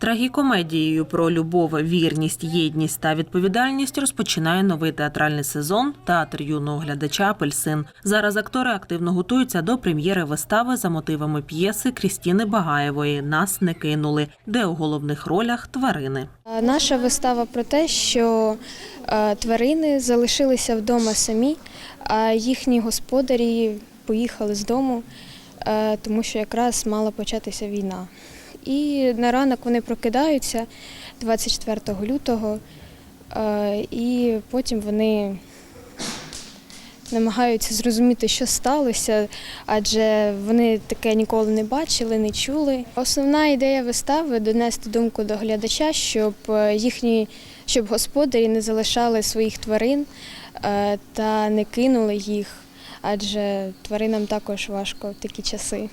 Трагікомедією про любов, вірність, єдність та відповідальність розпочинає новий театральний сезон Театр юного глядача Апельсин. Зараз актори активно готуються до прем'єри вистави за мотивами п'єси Крістіни Багаєвої Нас не кинули, де у головних ролях тварини. Наша вистава про те, що тварини залишилися вдома самі, а їхні господарі поїхали з дому, тому що якраз мала початися війна. І на ранок вони прокидаються 24 лютого, е, і потім вони намагаються зрозуміти, що сталося, адже вони таке ніколи не бачили, не чули. Основна ідея вистави донести думку до глядача, щоб е, їхні щоб господарі не залишали своїх тварин е, та не кинули їх, адже тваринам також важко в такі часи.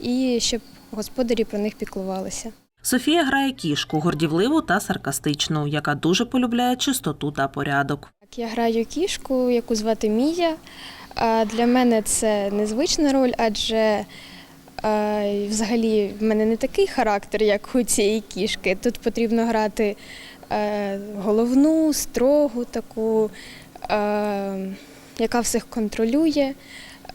І щоб господарі про них піклувалися. Софія грає кішку, гордівливу та саркастичну, яка дуже полюбляє чистоту та порядок. Я граю кішку, яку звати Мія. Для мене це незвична роль, адже взагалі в мене не такий характер, як у цієї кішки. Тут потрібно грати е, головну, строгу, таку, е, яка всіх контролює,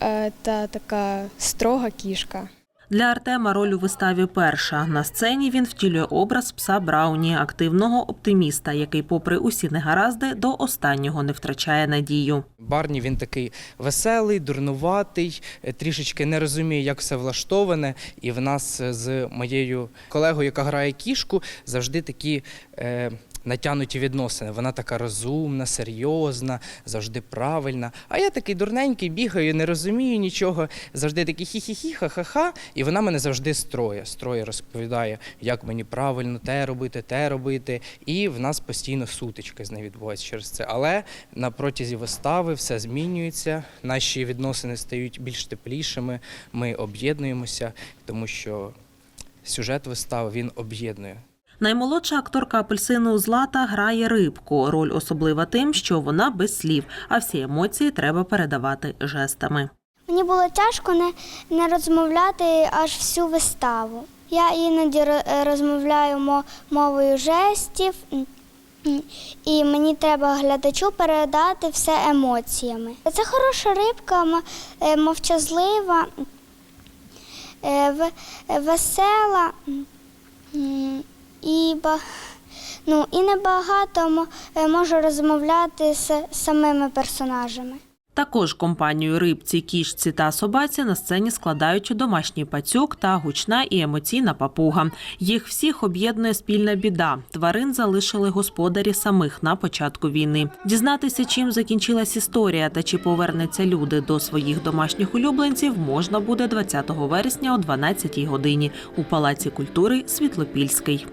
е, та така строга кішка. Для Артема роль у виставі перша. На сцені він втілює образ пса Брауні, активного оптиміста, який, попри усі негаразди, до останнього не втрачає надію. Барні він такий веселий, дурнуватий, е, трішечки не розуміє, як все влаштоване. І в нас е, з моєю колегою, яка грає кішку, завжди такі. Е, Натягнуті відносини. Вона така розумна, серйозна, завжди правильна. А я такий дурненький, бігаю, не розумію нічого. Завжди такий хі-хі-хі, ха-ха-ха. І вона мене завжди строє. Строє розповідає, як мені правильно те робити, те робити. І в нас постійно сутички з нею відбуваються через це. Але на протязі вистави все змінюється. Наші відносини стають більш теплішими. Ми об'єднуємося, тому що сюжет вистави він об'єднує. Наймолодша акторка апельсину Злата грає рибку. Роль особлива тим, що вона без слів, а всі емоції треба передавати жестами. Мені було тяжко не, не розмовляти аж всю виставу. Я іноді розмовляю мовою жестів, і мені треба глядачу передати все емоціями. Це хороша рибка, е, мовчазлива, е, ве- е, весела і, ну, і небагато е, можу розмовляти з самими персонажами. Також компанію рибці, кішці та собаці на сцені складають домашній пацюк та гучна і емоційна папуга. Їх всіх об'єднує спільна біда. Тварин залишили господарі самих на початку війни. Дізнатися, чим закінчилась історія та чи повернуться люди до своїх домашніх улюбленців, можна буде 20 вересня о 12 годині у Палаці культури Світлопільський.